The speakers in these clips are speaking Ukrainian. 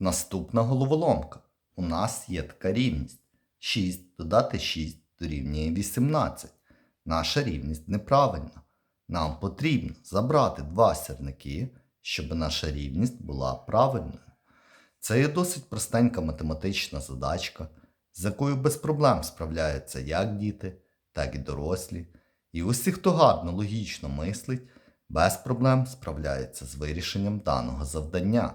Наступна головоломка. У нас є така рівність. 6 додати 6 дорівнює 18. Наша рівність неправильна. Нам потрібно забрати два сірники, щоб наша рівність була правильною. Це є досить простенька математична задачка, з якою без проблем справляються як діти, так і дорослі. І усі, хто гарно логічно мислить, без проблем справляється з вирішенням даного завдання.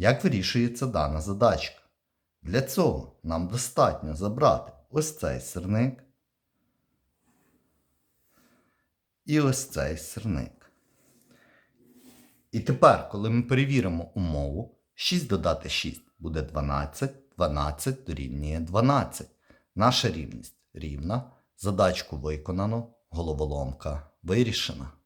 Як вирішується дана задачка? Для цього нам достатньо забрати ось цей сирник і ось цей сирник. І тепер, коли ми перевіримо умову, 6 додати 6 буде 12, 12 дорівнює 12. Наша рівність рівна. Задачку виконано, головоломка вирішена.